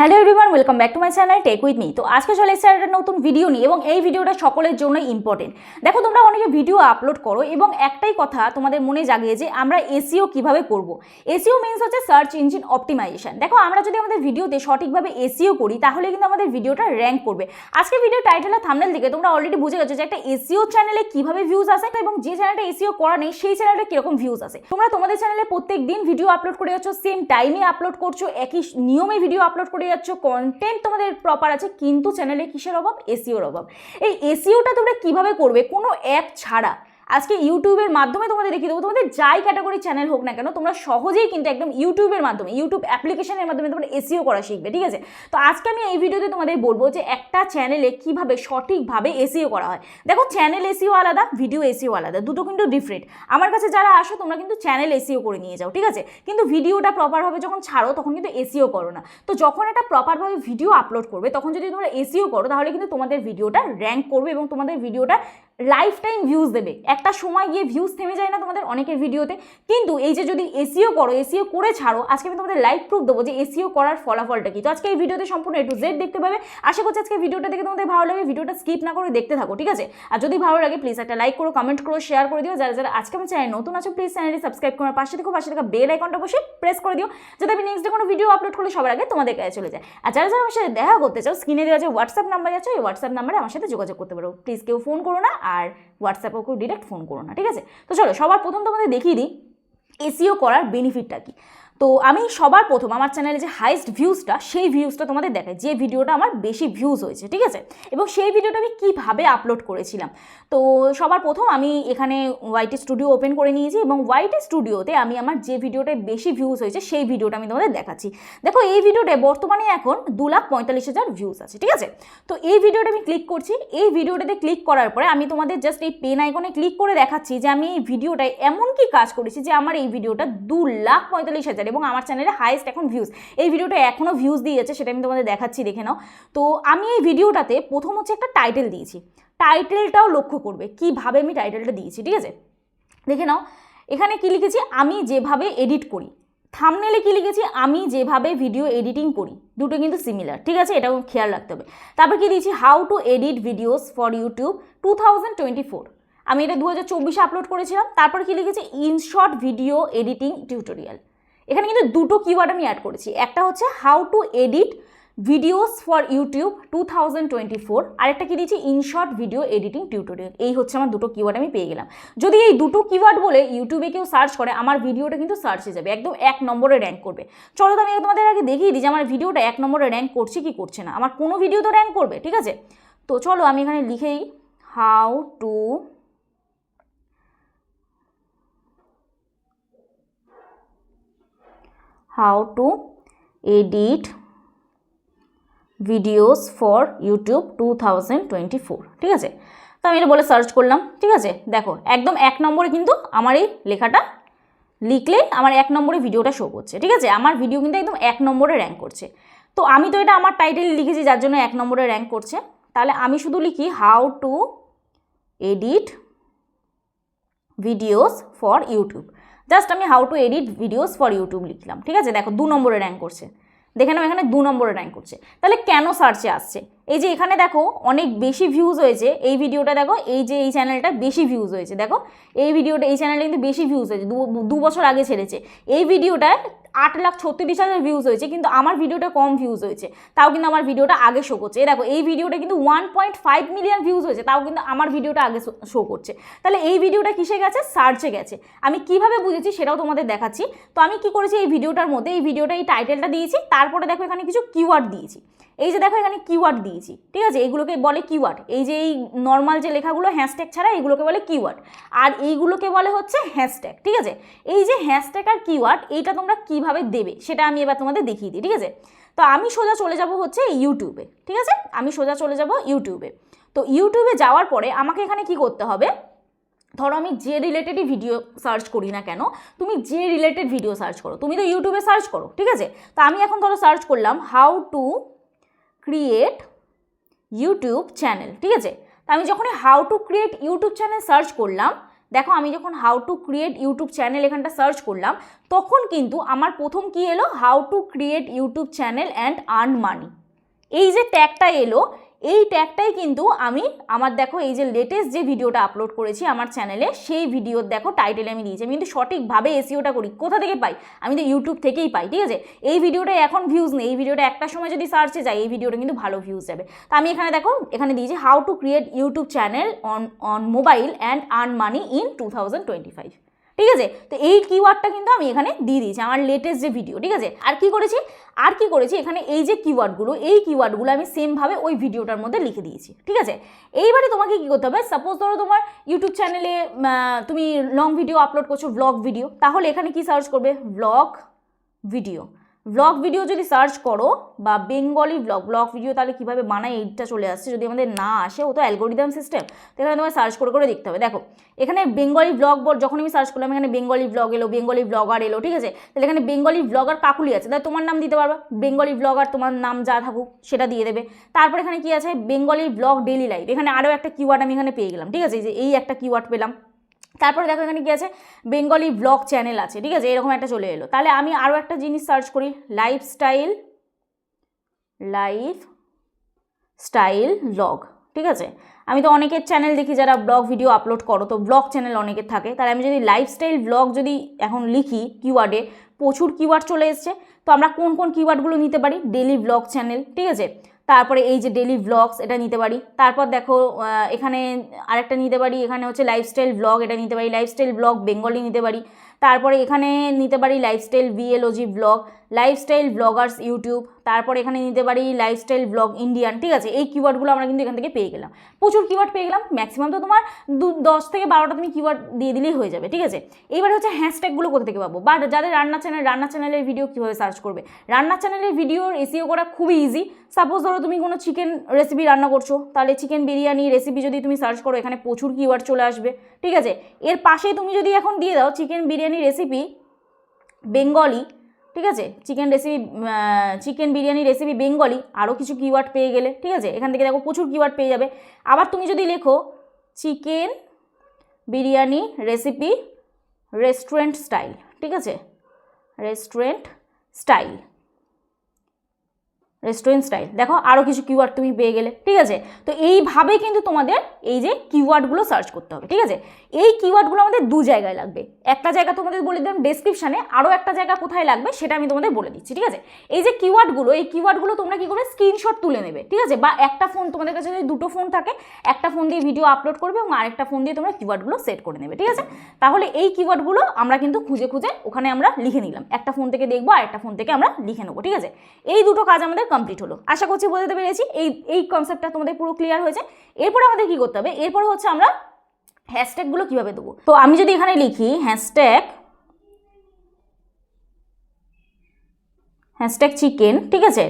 Hello everyone welcome back to my channel tech with me তো আজকে চলে এসেছে একটা নতুন ভিডিও নিয়ে এবং এই ভিডিওটা সকলের জন্যই ইম্পর্টেন্ট দেখো, তোমরা অনেকে ভিডিও আপলোড করো এবং একটাই কথা তোমাদের মনে জাগিয়ে যে আমরা এসিও কীভাবে করব। এসিও মিনস হচ্ছে সার্চ ইঞ্জিন অপটিমাইজেশন দেখো, আমরা যদি আমাদের ভিডিওতে সঠিকভাবে এসিও করি, তাহলে কিন্তু আমাদের ভিডিওটা র্যাঙ্ক করবে। আজকে ভিডিও টাইটেল আর থামনেল দিকে তোমরা অলরেডি বুঝে গেছো যে একটা এসিও চ্যানেলে কীভাবে ভিউজ আসে এবং যে চ্যানেলটা এসিও করা নেই, সেই চ্যানেলটা কীরকম ভিউজ আসে। তোমরা তোমাদের চ্যানেলে প্রত্যেক দিন ভিডিও আপলোড করে যাচ্ছ সেম টাইমে আপলোড করছ, একই নিয়মে ভিডিও আপলোড করে যাচ্ছ কন্টেন্ট তোমাদের প্রপার আছে, কিন্তু চ্যানেলে কিসের অভাব? এসিওর অভাব। এই এসিওটা তোমরা কীভাবে করবে? কোনো অ্যাপ ছাড়া। আজকে ইউটিউবের মাধ্যমে তোমাদের দেখিয়ে দেবো। তোমাদের যাই ক্যাটাগরি চ্যানেল হোক না কেন, তোমরা সহজেই কিন্তু একদম ইউটিউবের মাধ্যমে, ইউটিউব অ্যাপ্লিকেশনের মাধ্যমে তোমরা এসিও করা শিখবে, ঠিক আছে? তো আজকে আমি এই ভিডিওতে তোমাদের বলব যে একটা চ্যানেলে কীভাবে সঠিকভাবে এসিও করা হয়। দেখো চ্যানেল এসিও আলাদা ভিডিও এসিও আলাদা, দুটো কিন্তু ডিফারেন্ট আমার কাছে যারা আসো, তোমরা কিন্তু চ্যানেল এসিও করে নিয়ে যাও, ঠিক আছে? কিন্তু ভিডিওটা প্রপারভাবে যখন ছাড়ো, তখন কিন্তু এসিও করো না। তো যখন একটা প্রপারভাবে ভিডিও আপলোড করবে, তখন যদি তোমরা এসিও করো, তাহলে কিন্তু তোমাদের ভিডিওটা র্যাঙ্ক করবে এবং তোমাদের ভিডিওটা লাইফ টাইম ভিউজ দেবে। একটা সময় গিয়ে ভিউজ থেমে যায় না তোমাদের অনেকের ভিডিওতে কিন্তু এই যে যদি এসিও করো এসিও করে ছাড়ো, আজকে আমি তোমাদের লাইভ প্রুফ দেবো যে এসিও করার ফলাফলটা কি। তো আজকে এই ভিডিওতে সম্পূর্ণ এ টু জেড দেখতে পাবে। আশা করছি আজকে ভিডিওটা দেখে তোমাদের ভালো লাগে ভিডিওটা স্কিপ না করে দেখতে থাকো, ঠিক আছে? আর যদি ভালো লাগে প্লিজ একটা লাইক করো কমেন্ট করো শেয়ার করে দিও। যারা যারা আজকে আমার চ্যানেল নতুন আছো প্লিজ চ্যানেলটি সাবস্ক্রাইব করার পাশে দেখো পাশে থাকা বেল আইকনটা বসে প্রেস করে দিও, যাতে আমি নেক্সট কোনো ভিডিও আপলোড করলে সবার আগে তোমাদের কাছে চলে যায়। আর যারা যারা আমার সাথে দেখা করতে চাও স্ক্রিনে দেওয়া যে হোয়াটসঅ্যাপ নাম্বার আছে এই হোয়াটসঅ্যাপ নাম্বারে আমার সাথে যোগাযোগ করতে পারো। প্লিজ কেউ ফোন করো না। আর হোয়াটসঅ্যাপে ওকে ডিরেক্ট ফোন করো না, ঠিক আছে? তো চলো, সবার প্রথম তোমাদের দেখিয়ে দিই এসিও করার বেনিফিটটা কি? তো আমি সবার প্রথম আমার চ্যানেলে যে হাইস্ট ভিউজটা সেই ভিউজটা তোমাদের দেখাই, যে ভিডিওটা আমার বেশি ভিউজ হয়েছে, ঠিক আছে? এবং সেই ভিডিওটা আমি কীভাবে আপলোড করেছিলাম। তো সবার প্রথম আমি এখানে ওয়াইটি স্টুডিও ওপেন করে নিয়েছি এবং ওয়াইটি স্টুডিওতে আমি আমার যে ভিডিওটায় বেশি ভিউজ হয়েছে, সেই ভিডিওটা আমি তোমাদের দেখাচ্ছি। দেখো, এই ভিডিওটায় বর্তমানে এখন দু লাখ পঁয়তাল্লিশ হাজার ভিউজ আছে, ঠিক আছে? তো এই ভিডিওটা আমি ক্লিক করছি, এই ভিডিওটাতে ক্লিক করার পরে আমি তোমাদের জাস্ট এই পেন আইকনে ক্লিক করে দেখাচ্ছি যে আমি এই ভিডিওটায় এমন কি কাজ করেছি যে আমার এই ভিডিওটা দু লাখ পঁয়তাল্লিশ হাজার এবং আমার চ্যানেলে হাইয়েস্ট এখন ভিউজ এই ভিডিওটা এখনও ভিউজ দিয়েছে, সেটা আমি তোমাদের দেখাচ্ছি, দেখে নাও। তো আমি এই ভিডিওটাতে প্রথম হচ্ছে একটা টাইটেল দিয়েছি। টাইটেলটাও লক্ষ্য করবে, কীভাবে আমি টাইটেলটা দিয়েছি, ঠিক আছে? দেখে নাও, এখানে কি লিখেছি? আমি যেভাবে এডিট করি। থামনেলে কী লিখেছি? আমি যেভাবে ভিডিও এডিটিং করি। দুটো কিন্তু সিমিলার ঠিক আছে? এটাও খেয়াল রাখতে হবে। তারপর কি দিয়েছি? How to edit videos for YouTube two thousand twenty four আমি এটা দু হাজার চব্বিশে আপলোড করেছিলাম। তারপর কী লিখেছি? ইনশর্ট ভিডিও এডিটিং টিউটোরিয়াল এখানে কিন্তু দুটো কিওয়ার্ড আমি অ্যাড করেছি। একটা হচ্ছে how to edit videos for YouTube two thousand twenty four আরেকটা কি দিয়েছি? ইনশর্ট ভিডিও এডিটিং টিউটোরিয়াল এই হচ্ছে আমার দুটো কিওয়ার্ড আমি পেয়ে গেলাম। যদি এই দুটো কিওয়ার্ড বলে ইউটিউবে কেউ সার্চ করে, আমার ভিডিওটা কিন্তু সার্চে যাবে, একদম এক নম্বরে র্যাঙ্ক করবে। চলো তো আমি তোমাদের আগে দেখিয়ে দিই যে আমার ভিডিওটা এক নম্বরে র্যাঙ্ক করছে কি করছে না। আমার কোনো ভিডিও তো র্যাঙ্ক করবে, ঠিক আছে? তো চলো আমি এখানে লিখেই how to how to edit videos for YouTube two thousand twenty four ঠিক আছে? তো আমি এটা বলে সার্চ করলাম, ঠিক আছে? দেখো, একদম এক নম্বরে কিন্তু আমার এই লেখাটা লিখলে আমার এক নম্বরে ভিডিওটা শো করছে, ঠিক আছে? আমার ভিডিও কিন্তু একদম এক নম্বরে র্যাঙ্ক করছে। তো আমি তো এটা আমার টাইটেল লিখেছি, যার জন্য এক নম্বরে র্যাঙ্ক করছে। তাহলে আমি শুধু লিখি how to edit videos for YouTube just আমি how to edit videos for YouTube লিখলাম, ঠিক আছে? দেখো, দু নম্বরে র্যাঙ্ক করছে। দেখে নাও, এখানে দু নম্বরে র্যাঙ্ক করছে। তাহলে কেন সার্চে আসছে? এই যে এখানে দেখো, অনেক বেশি ভিউজ হয়েছে। এই ভিডিওটা দেখো, এই যে এই চ্যানেলটা বেশি ভিউজ হয়েছে। দেখো, এই ভিডিওটা এই চ্যানেলটা কিন্তু বেশি ভিউজ হয়েছে। দু বছর আগে ছেড়েছে। এই ভিডিওটায় আট লাখ ছত্রিশ হাজার ভিউজ হয়েছে, কিন্তু আমার ভিডিওটা কম ভিউজ হয়েছে। তাও কিন্তু আমার ভিডিওটা আগে শো করছে। দেখো, এই ভিডিওটা কিন্তু one point five million views হয়েছে, তাও কিন্তু আমার ভিডিওটা আগে শো করছে। তাহলে এই ভিডিওটা কিসে গেছে? সার্চে গেছে। আমি কীভাবে বুঝেছি সেটাও তোমাদের দেখাচ্ছি। তো আমি কি করেছি এই ভিডিওটার মধ্যে? এই ভিডিওটা এই টাইটেলটা দিয়েছি, তারপরে দেখো এখানে কিছু কিওয়ার্ড দিয়েছি। এই যে দেখো এখানে কিওয়ার্ড দিয়েছি, ঠিক আছে? এইগুলোকে বলে কিওয়ার্ড এই যে এই নর্মাল যে লেখাগুলো হ্যাশট্যাগ ছাড়া এইগুলোকে বলে কিওয়ার্ড আর এইগুলোকে বলে হচ্ছে হ্যাশট্যাগ ঠিক আছে? এই যে হ্যাশট্যাগ আর কিওয়ার্ড এইটা তোমরা কীভাবে দেবে, সেটা আমি এবার তোমাদের দেখিয়ে দিই, ঠিক আছে? তো আমি সোজা চলে যাব হচ্ছে ইউটিউবে ঠিক আছে? আমি সোজা চলে যাব ইউটিউবে তো ইউটিউবে যাওয়ার পরে আমাকে এখানে কি করতে হবে? ধরো আমি যে রিলেটেডই ভিডিও সার্চ করি না কেন, তুমি যে রিলেটেড ভিডিও সার্চ করো। তুমি তো ইউটিউবে সার্চ করো, ঠিক আছে? তো আমি এখন ধরো সার্চ করলাম how to create YouTube channel ঠিক আছে? তা আমি যখন how to create YouTube channel search করলাম, দেখো আমি যখন how to create YouTube channel এখানটা সার্চ করলাম, তখন কিন্তু আমার প্রথম কি এলো? How to create YouTube channel and earn money এই যে ট্যাগটা এলো এই ট্যাগটাই কিন্তু আমি আমার দেখো এই যে লেটেস্ট যে ভিডিওটা আপলোড করেছি আমার চ্যানেলে সেই ভিডিওর দেখো টাইটেলে আমি দিয়েছি। আমি কিন্তু সঠিকভাবে এসিওটা করি। কোথা থেকে পাই? আমি তো ইউটিউব থেকেই পাই, ঠিক আছে? এই ভিডিওটায় এখন ভিউজ নেই। এই ভিডিওটা একটা সময় যদি সার্চে যায়, এই ভিডিওটা কিন্তু ভালো ভিউজ যাবে। তো আমি এখানে দেখো, এখানে দিয়েছি how to create YouTube channel on on mobile and earn money in two thousand twenty five ঠিক আছে? তো এই কিওয়ার্ডটা কিন্তু আমি এখানে দিয়ে দিয়েছি, আমার লেটেস্ট যে ভিডিও ঠিক আছে? আর কি করেছি? আর কি করেছি? এখানে এই যে কিওয়ার্ডগুলো এই কিওয়ার্ডগুলো আমি সেমভাবে ওই ভিডিওটার মধ্যে লিখে দিয়েছি, ঠিক আছে? এইবারে তোমাকে কী করতে হবে? সাপোজ ধরো তোমার ইউটিউব চ্যানেলে তুমি লং ভিডিও আপলোড করছ ব্লগ ভিডিও তাহলে এখানে কি সার্চ করবে? ব্লগ ভিডিও ব্লগ ভিডিও যদি সার্চ করো বা বেঙ্গলি ব্লগ ব্লগ ভিডিও তাহলে কীভাবে বানায় এইটা চলে আসছে, যদি আমাদের না আসে, ও তো অ্যালগোরিদম সিস্টেম তো এখানে তোমার সার্চ করে করে দেখতে হবে। দেখো, এখানে বেঙ্গলি ব্লগ যখন আমি সার্চ করলাম, এখানে বেঙ্গলি ব্লগ এলো বেঙ্গলি ব্লগার এলো, ঠিক আছে? তাহলে এখানে বেঙ্গলি ব্লগার কাকুলি আছে, তাহলে তোমার নাম দিতে পারবে। বেঙ্গলি ব্লগার তোমার নাম যা থাকুক, সেটা দিয়ে দেবে। তারপর এখানে কি আছে? বেঙ্গলি ব্লগ ডেলি লাইফ এখানে আরও একটা কিওয়ার্ড আমি এখানে পেয়ে গেলাম, ঠিক আছে? যে এই একটা কিওয়ার্ড পেলাম। তারপরে দেখো এখানে কি আছে? বেঙ্গলি ব্লগ চ্যানেল আছে, ঠিক আছে? এরকম একটা চলে এলো। তাহলে আমি আরও একটা জিনিস সার্চ করি। লাইফস্টাইল লাইফ স্টাইল ব্লগ ঠিক আছে? আমি তো অনেকের চ্যানেল দেখি যারা ব্লগ ভিডিও আপলোড করো, তো ব্লগ চ্যানেল অনেকের থাকে। তাহলে আমি যদি লাইফস্টাইল ব্লগ যদি এখন লিখি কিওয়ার্ডে প্রচুর কিওয়ার্ড চলে এসছে। তো আমরা কোন কোন কিওয়ার্ডগুলো নিতে পারি? ডেলি ব্লগ চ্যানেল ঠিক আছে? তারপরে এই যে ডেলি ব্লগস এটা নিতে পারি। তারপর দেখো এখানে আরেকটা নিতে পারি। এখানে হচ্ছে লাইফস্টাইল ব্লগ এটা নিতে পারি। লাইফস্টাইল ব্লগ বেঙ্গলি নিতে পারি। তারপরে এখানে নিতে পারি lifestyle B L O G blog lifestyle bloggers YouTube তারপর এখানে নিতে পারি লাইফস্টাইল ব্লগ ইন্ডিয়ান ঠিক আছে? এই কিওয়ার্ডগুলো আমরা কিন্তু এখান থেকে পেয়ে গেলাম। প্রচুর কিওয়ার্ড পেয়ে গেলাম। ম্যাক্সিমাম তো তোমার দু, দশ থেকে বারোটা তুমি কিওয়ার্ড দিয়ে দিলেই হয়ে যাবে, ঠিক আছে? এইবার হচ্ছে হ্যাশট্যাগুলো কোথা থেকে পাবো? বা যাদের রান্না চ্যানেল রান্না চ্যানেলের ভিডিও কীভাবে সার্চ করবে? রান্না চ্যানেলের ভিডিওর এসিও করা খুবই ইজি সাপোজ ধরো তুমি কোনো চিকেন রেসিপি রান্না করছ, তাহলে চিকেন বিরিয়ানি রেসিপি যদি তুমি সার্চ করো, এখানে প্রচুর কিওয়ার্ড চলে আসবে, ঠিক আছে? এর পাশে তুমি যদি এখন দিয়ে দাও চিকেন বিরিয়ানি রেসিপি বেঙ্গলি ঠিক আছে? Chicken recipe chicken biryani recipe Bengali আরও কিছু কিওয়ার্ড পেয়ে গেলে, ঠিক আছে? এখান থেকে দেখো প্রচুর কিওয়ার্ড পেয়ে যাবে। আবার তুমি যদি লেখো chicken biryani recipe restaurant style ঠিক আছে? রেস্টুরেন্ট স্টাইল রেস্টুরেন্ট স্টাইল দেখো আরও কিছু কিওয়ার্ড তুমি পেয়ে গেলে, ঠিক আছে? তো এইভাবে কিন্তু তোমাদের এই যে কিওয়ার্ডগুলো সার্চ করতে হবে, ঠিক আছে? এই কিওয়ার্ডগুলো আমাদের দু জায়গায় লাগবে। একটা জায়গা তোমাদের বলে দিলাম ডেসক্রিপশানে আরও একটা জায়গা কোথায় লাগবে সেটা আমি তোমাদের বলে দিচ্ছি, ঠিক আছে? এই যে কিওয়ার্ডগুলো এই কিওয়ার্ডগুলো তোমরা কি করবে? স্ক্রিনশট তুলে নেবে, ঠিক আছে? বা একটা ফোন তোমাদের কাছে যদি দুটো ফোন থাকে, একটা ফোন দিয়ে ভিডিও আপলোড করবে এবং আরেকটা ফোন দিয়ে তোমরা কিওয়ার্ডগুলো সেট করে নেবে, ঠিক আছে? তাহলে এই কিওয়ার্ডগুলো আমরা কিন্তু খুঁজে খুঁজে ওখানে আমরা লিখে নিলাম। একটা ফোন থেকে দেখব আর একটা ফোন থেকে আমরা লিখে নেব, ঠিক আছে? এই দুটো কাজ আমাদের কমপ্লিট হলো। আশা করছি বোঝাতে পেরেছি। এই এই কনসেপ্টটা তোমাদের পুরো ক্লিয়ার হয়েছে। এরপরে আমাদের কি করতে হবে? এরপরে হচ্ছে আমরা হ্যাশট্যাগুলো কীভাবে দেবো? তো আমি যদি এখানে লিখি হ্যাশট্যাগ হ্যাশট্যাগ চিকেন ঠিক আছে?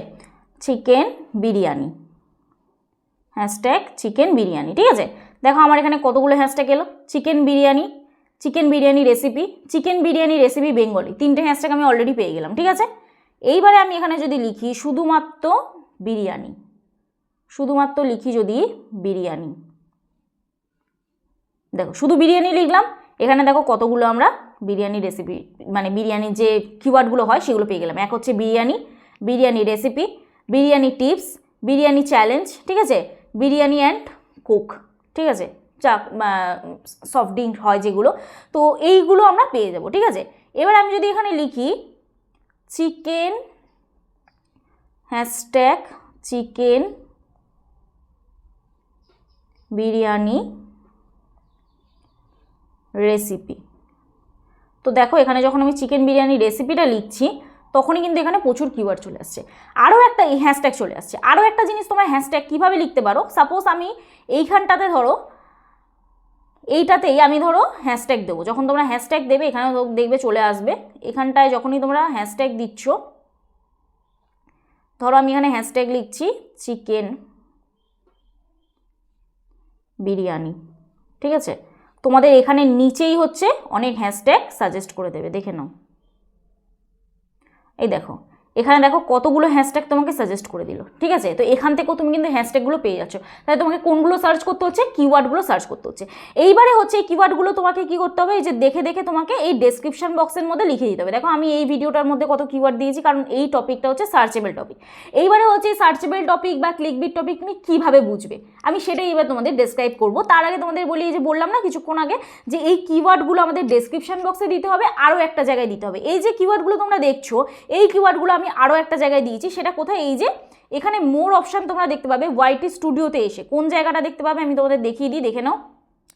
Chicken biryani. Hashtag chicken biryani, ঠিক আছে? দেখো আমার এখানে কতগুলো হ্যাশট্যাগ এলো। Chicken biryani chicken biryani recipe chicken biryani recipe Bengali তিনটে হ্যাশট্যাগ আমি অলরেডি পেয়ে গেলাম, ঠিক আছে? এইবারে আমি এখানে যদি লিখি শুধুমাত্র বিরিয়ানি, শুধুমাত্র লিখি যদি বিরিয়ানি। দেখো, শুধু বিরিয়ানি লিখলাম, এখানে দেখো কতগুলো আমরা বিরিয়ানি রেসিপি মানে বিরিয়ানির যে কিওয়ার্ডগুলো হয় সেগুলো পেয়ে গেলাম। এক হচ্ছে biryani biryani recipe biryani tips biryani challenge ঠিক আছে? বিরিয়ানি অ্যান্ড কুক ঠিক আছে? চা সফট ড্রিঙ্ক হয় যেগুলো। তো এইগুলো আমরা পেয়ে যাব, ঠিক আছে? এবার আমি যদি এখানে লিখি chicken hashtag, chicken biryani recipe তো দেখো, এখানে যখন আমি চিকেন বিরিয়ানি রেসিপিটা লিখছি, তখনই কিন্তু এখানে প্রচুর কিওয়ার্ড চলে আসছে। আরও একটা এই হ্যাশট্যাগ চলে আসছে। আরও একটা জিনিস তোমরা হ্যাশট্যাগ কীভাবে লিখতে পারো? সাপোজ আমি এইখানটাতে ধরো এইটাতেই আমি ধরো হ্যাশট্যাগ দেবো। যখন তোমরা হ্যাশট্যাগ দেবে এখানে দেখবে চলে আসবে। এখানটায় যখনই তোমরা হ্যাশট্যাগ দিচ্ছ, ধরো আমি এখানে হ্যাশট্যাগ লিখছি চিকেন বিরিয়ানি। ঠিক আছে? তোমাদের এখানে নিচেই হচ্ছে অনেক হ্যাশট্যাগ সাজেস্ট করে দেবে, দেখে নাও। এই দেখো এখানে দেখো কতগুলো হ্যাশট্যাগ তোমাকে সাজেস্ট করে দিল, ঠিক আছে? তো এখান থেকেও তুমি কিন্তু হ্যাশট্যাগুলো পেয়ে যাচ্ছ। তাহলে তোমাকে কোনগুলো সার্চ করতে হচ্ছে? কিওয়ার্ডগুলো সার্চ করতে হচ্ছে। এইবারে হচ্ছে এই কিওয়ার্ডগুলো তোমাকে কি করতে হবে? এই যে দেখে দেখে তোমাকে এই ডেসক্রিপশন বক্সের মধ্যে লিখে দিতে হবে। দেখো আমি এই ভিডিওটার মধ্যে কত কিওয়ার্ড দিয়েছি, কারণ এই টপিকটা হচ্ছে সার্চেবল টপিক এইবারে হচ্ছে সার্চেবল টপিক বা ক্লিকবিট টপিক তুমি কীভাবে বুঝবে? আমি সেটাই এবার তোমাদের ডেসক্রাইব করব। তার আগে তোমাদের বলি যে বললাম না কিছুক্ষণ আগে, যে এই কিওয়ার্ডগুলো আমাদের ডেসক্রিপশন বক্সে দিতে হবে, আরও একটা জায়গায় দিতে হবে। এই যে কিওয়ার্ডগুলো তোমরা দেখছ, এই কিওয়ার্ডগুলো আমি আরও একটা জায়গায় দিয়েছি, সেটা কোথায়? এই যে এখানে মোর অপশান তোমরা দেখতে পাবে ওয়াইটি স্টুডিওতে এসে। কোন জায়গাটা দেখতে পাবে আমি তোমাদের দেখিয়ে দিই, দেখে নাও।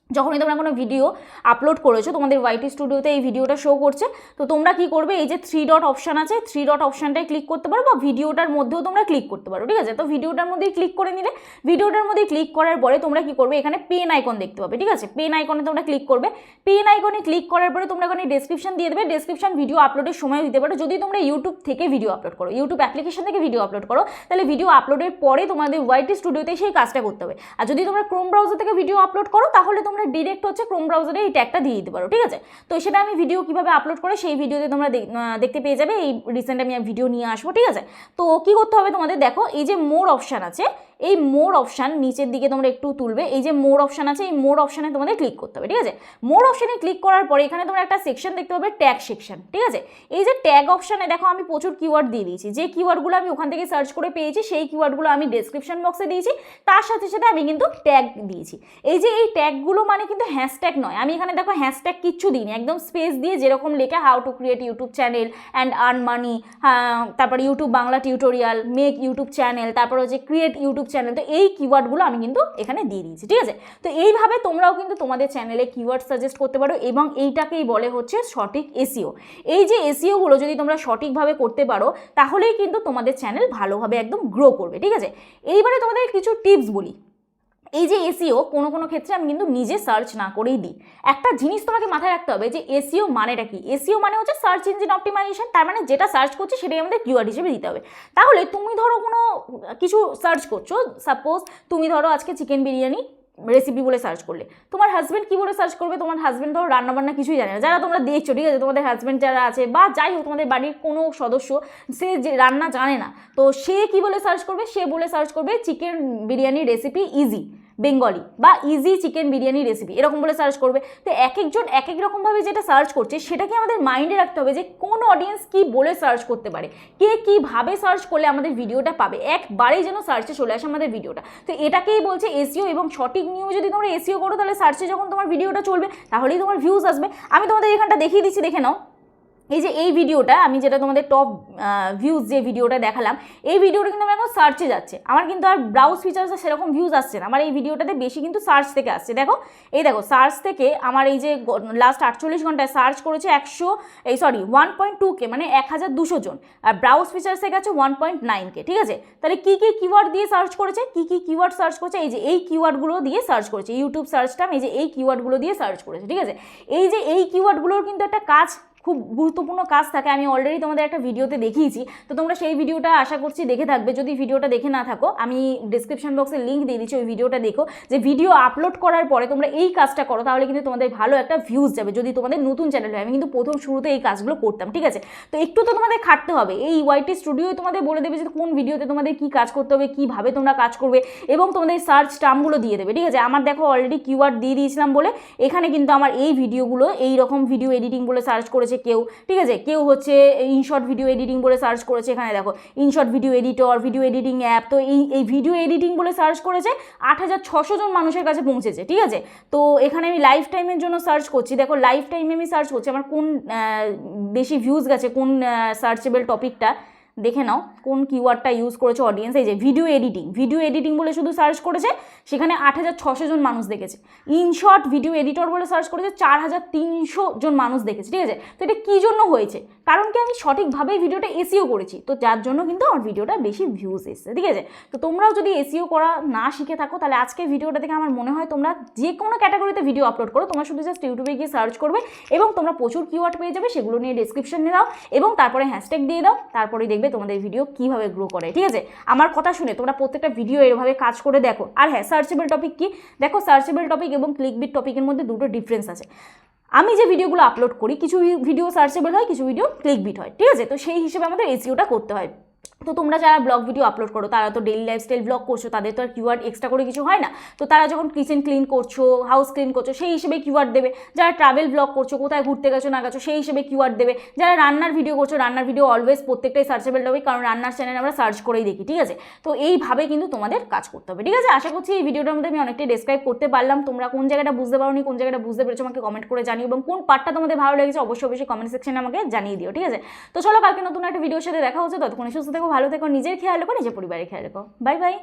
যখনই তোমরা কোনো ভিডিও আপলোড করেছ, তোমাদের ওয়াইটি স্টুডিওতে এই ভিডিওটা শো করছে, তো তোমরা কি করবে? এই যে থ্রি ডট অপশান আছে থ্রি ডট অপশানটায় ক্লিক করতে পারো বা ভিডিওটার মধ্যেও তোমরা ক্লিক করতে পারো, ঠিক আছে? তো ভিডিওটার মধ্যেই ক্লিক করে নিলে ভিডিওটার মধ্যে ক্লিক করার পরে তোমরা কি করবে? এখানে পেন আইকন দেখতে পাবে, ঠিক আছে? পেন আইকনে তোমরা ক্লিক করবে পেন আইকনে ক্লিক করার পরে তোমরা এখানে ডেসক্রিপশন দিয়ে দেবে ডেসক্রিপশন ভিডিও আপলোডের সময় দিতে পারো। যদি তোমরা ইউটিউব থেকে ভিডিও আপলোড করো ইউটিউব অ্যাপ্লিকেশন থেকে ভিডিও আপলোড করো, তাহলে ভিডিও আপলোডের পরে তোমাদের ওয়াইটি স্টুডিওতে সেই কাজটা করতে হবে। আর যদি তোমরা ক্রোম ব্রাউজার থেকে ভিডিও আপলোড করো, তাহলে তোমরা ডিরেক্ট হচ্ছে ক্রোম ব্রাউজারে এই ট্যাগটা দিয়ে দিতে পারো, ঠিক আছে? তো সেটা আমি ভিডিও কীভাবে আপলোড করে সেই ভিডিওতে তোমরা দেখ- দেখতে পেয়ে যাবে। এই রিসেন্ট আমি ভিডিও নিয়ে আসব, ঠিক আছে? তো কি করতে হবে তোমাদের? দেখো, এই যে মোর অপশান আছে এই মোর অপশান নিচের দিকে তোমরা একটু তুলবে। এই যে মোর অপশান আছে, এই মোর অপশানে তোমাদের ক্লিক করতে হবে, ঠিক আছে? মোর অপশানে ক্লিক করার পরে এখানে তোমরা একটা সেকশন দেখতে পাবে ট্যাগ সেকশন ঠিক আছে? এই যে ট্যাগ অপশানে দেখো আমি প্রচুর কিওয়ার্ড দিয়ে দিয়েছি। যে কিওয়ার্ডগুলো আমি ওখান থেকে সার্চ করে পেয়েছি, সেই কিওয়ার্ডগুলো আমি ডেসক্রিপশন বক্সে দিয়েছি। তার সাথে সাথে আমি কিন্তু ট্যাগ দিয়েছি। এই যে এই ট্যাগগুলো মানে কিন্তু হ্যাশট্যাগ নয়। আমি এখানে দেখো হ্যাশট্যাগ কিচ্ছু দিইনি। একদম স্পেস দিয়ে যেরকম লেখা how to create YouTube channel and earn money তারপর YouTube Bangla tutorial make YouTube channel তারপর হচ্ছে ক্রিয়েট ইউটিউব চ্যানেল তো এই কিওয়ার্ডগুলো আমি কিন্তু এখানে দিয়ে দিয়েছি, ঠিক আছে? তো এইভাবে তোমরাও কিন্তু তোমাদের চ্যানেলে কিওয়ার্ড সাজেস্ট করতে পারো এবং এইটাকেই বলে হচ্ছে সঠিক এসিও এই যে এসিওগুলো যদি তোমরা সঠিকভাবে করতে পারো, তাহলেই কিন্তু তোমাদের চ্যানেল ভালোভাবে একদম গ্রো করবে, ঠিক আছে? এইবারে তোমাদের কিছু টিপস বলি। এই যে এসিও, কোনো কোনো ক্ষেত্রে আমি কিন্তু নিজে সার্চ না করেই দিই। একটা জিনিস তোমাকে মাথায় রাখতে হবে যে এসিও মানেটা কি? এসিও মানে হচ্ছে সার্চ ইঞ্জিন অপটিমাইজেশন তার মানে যেটা সার্চ করছি সেটাই আমাদের কিওয়ার্ড হিসেবে দিতে হবে। তাহলে তুমি ধরো কোনো, কিছু সার্চ করছ সাপোজ তুমি ধরো আজকে চিকেন বিরিয়ানি রেসিপি বলে সার্চ করলে। তোমার হাজব্যান্ড কী বলে সার্চ করবে? তোমার হাজব্যান্ড ধরো রান্নাবান্না কিছুই জানে না। যারা তোমরা দেখছ, ঠিক আছে? তোমাদের হাজব্যান্ড যারা আছে বা যাই হোক তোমাদের বাড়ির কোনো সদস্য, সে যে রান্না জানে না, তো সে কী বলে সার্চ করবে? সে বলে সার্চ করবে chicken biryani recipe easy Bengali বা ইজি চিকেন বিরিয়ানি রেসিপি এরকম বলে সার্চ করবে। তো এক একজন এক এক রকমভাবে যেটা সার্চ করছে, সেটাকে আমাদের মাইন্ডে রাখতে হবে যে কোন অডিয়েন্স কি বলে সার্চ করতে পারে। কে কীভাবে সার্চ করলে আমাদের ভিডিওটা পাবে? একবারেই যেন সার্চে চলে আসে আমাদের ভিডিওটা তো এটাকেই বলছে এসিও এবং সঠিক নিয়মে যদি তোমরা এসিও করো, তাহলে সার্চে যখন তোমার ভিডিওটা চলবে, তাহলেই তোমার ভিউজ আসবে। আমি তোমাদের এখানটা দেখিয়ে দিচ্ছি, দেখে নাও। এই যে এই ভিডিওটা, আমি যেটা তোমাদের টপ ভিউজ যে ভিডিওটা দেখালাম, এই ভিডিওটা কিন্তু আমার এখন সার্চে যাচ্ছে। আমার কিন্তু আর ব্রাউজ ফিচার্সে সেরকম ভিউজ আসছে না। আমার এই ভিডিওটাতে বেশি কিন্তু সার্চ থেকে আসছে। দেখো, এই দেখো সার্চ থেকে আমার এই যে লাস্ট আটচল্লিশ ঘন্টায় সার্চ করেছে একশো, এই sorry one point two K মানে এক হাজার দুশো জন। আর ব্রাউজ ফিচার্সে গেছে ওয়ান পয়েন্ট নাইন কে ঠিক আছে? তাহলে কী কী কিওয়ার্ড দিয়ে সার্চ করেছে? কী কী কিওয়ার্ড সার্চ করেছে? এই যে এই কিওয়ার্ডগুলো দিয়ে সার্চ করেছে। ইউটিউব সার্চটা এই যে এই কিওয়ার্ডগুলো দিয়ে সার্চ করেছে, ঠিক আছে? এই যে এই কিওয়ার্ডগুলোর কিন্তু একটা কাজ খুব গুরুত্বপূর্ণ কাজ থাকে। আমি অলরেডি তোমাদের একটা ভিডিওতে দেখিয়েছি। তো তোমরা সেই ভিডিওটা আশা করছি দেখে থাকবে। যদি ভিডিওটা দেখে না থাকো, আমি ডিসক্রিপশন বক্সে লিঙ্ক দিয়ে দিচ্ছি, ওই ভিডিওটা দেখো। যে ভিডিও আপলোড করার পরে তোমরা এই কাজটা করো, তাহলে কিন্তু তোমাদের ভালো একটা ভিউজ যাবে। যদি তোমাদের নতুন চ্যানেল হয়, আমি কিন্তু প্রথম শুরুতে এই কাজগুলো করতাম, ঠিক আছে? তো একটু তো তোমাদের খাটতে হবে। এই ওয়াইটি স্টুডিও তোমাদের বলে দেবে যে কোন ভিডিওতে তোমাদের কি কাজ করতে হবে, কীভাবে তোমরা কাজ করবে এবং তোমাদের সার্চ টার্মগুলো দিয়ে দেবে, ঠিক আছে? আমার দেখো অলরেডি কিওয়ার্ড দিয়ে দিয়েছিলাম বলে, এখানে কিন্তু আমার এই ভিডিওগুলো এই রকম ভিডিও এডিটিং বলে সার্চ করেছে কেউ, ঠিক আছে? কেউ হচ্ছে ইনশর্ট ভিডিও এডিটিং বলে সার্চ করেছে, এখানে দেখো। InShot video editor video editing app তো এই এই ভিডিও এডিটিং বলে সার্চ করেছে, আট হাজার ছশো জন মানুষের কাছে পৌঁছেছে, ঠিক আছে? তো এখানে আমি লাইফ টাইমের জন্য সার্চ করছি। দেখো লাইফ টাইমে আমি সার্চ করছি, আমার কোন বেশি ভিউজ গেছে, কোন সার্চেবল টপিকটা দেখে নাও কোন কিওয়ার্ডটা ইউজ করেছে অডিয়েন্স এই যে ভিডিও এডিটিং ভিডিও এডিটিং বলে শুধু সার্চ করেছে, সেখানে আট হাজার ছশো জন মানুষ দেখেছে। ইনশর্ট ভিডিও এডিটর বলে সার্চ করেছে, চার হাজার তিনশো জন মানুষ দেখেছে, ঠিক আছে? তো এটা কী জন্য হয়েছে? কারণ কি আমি সঠিকভাবে ভিডিওটা এসিও করেছি, তো যার জন্য কিন্তু আমার ভিডিওটা বেশি ভিউজ এসছে, ঠিক আছে? তো তোমরাও যদি এসিও করা না শিখে থাকো, তাহলে আজকে ভিডিওটা থেকে আমার মনে হয় তোমরা যে কোনো ক্যাটাগরিতে ভিডিও আপলোড করো, তোমরা শুধু জাস্ট ইউটিউবে গিয়ে সার্চ করবে এবং তোমরা প্রচুর কিওয়ার্ড পেয়ে যাবে, সেগুলো নিয়ে ডিসক্রিপশন নিয়ে দাও এবং তারপরে হ্যাশট্যাগ দিয়ে দাও, তারপরে দেখবে তোমাদের ভিডিও কীভাবে গ্রো করে, ঠিক আছে? আমার কথা শুনে তোমরা প্রত্যেকটা ভিডিও এভাবে কাজ করে দেখো। আর হ্যাঁ সার্চেবল টপিক কি? দেখো সার্চেবল টপিক এবং ক্লিকবিট টপিকের মধ্যে দুটো ডিফারেন্স আছে। আমি যে ভিডিওগুলো আপলোড করি, কিছু ভিডিও সার্চেবল হয়, কিছু ভিডিও ক্লিক বিট হয়, ঠিক আছে? তো সেই হিসেবে আমাদের এসিওটা করতে হয়। তো তোমরা যারা ব্লগ ভিডিও আপলোড করো, তারা তো ডেইলি লাইফস্টাইল ব্লগ করছ, তাদের তো আর কিওয়ার্ড এক্সট্রা করে কিছু হয় না। তো তারা যখন কিচেন ক্লিন করছ হাউস ক্লিন করছ, সেই হিসেবে কিওয়ার্ড দেবে। যারা ট্রাভেল ব্লগ করছ, কোথায় ঘুরতে গেছো, না গেছো, সেই হিসেবে কিওয়ার্ড দেবে। যারা রান্নার ভিডিও করছ, রান্নার ভিডিও অলওয়েজ প্রত্যেকটাই সার্চেবল হবে, কারণ রান্নার চ্যানেল আমরা সার্চ করেই দেখি, ঠিক আছে? তো এইভাবে কিন্তু তোমাদের কাজ করতে হবে, ঠিক আছে? আশা করছি এই ভিডিওটার মধ্যে আমি অনেকটাই ডেসক্রাইব করতে পারলাম। তোমরা কোন জায়গাটা বুঝতে পারোনি, কোন জায়গাটা বুঝতে পেরেছ, আমাকে কমেন্ট করে জানিও, এবং কোন পার্টটা তোমাদের ভালো লেগেছে, অবশ্যই অবশ্যই কমেন্ট সেকশনে আমাকে জানিয়ে দিও, ঠিক আছে? তো চলো, কালকে নতুন একটা ভিডিওর সাথে দেখা হচ্ছে, ততক্ষণ সুস্থ থেকো ভালো থেকো নিজের খেয়াল রেখো নিজের পরিবারের খেয়াল রেখো। Bye bye.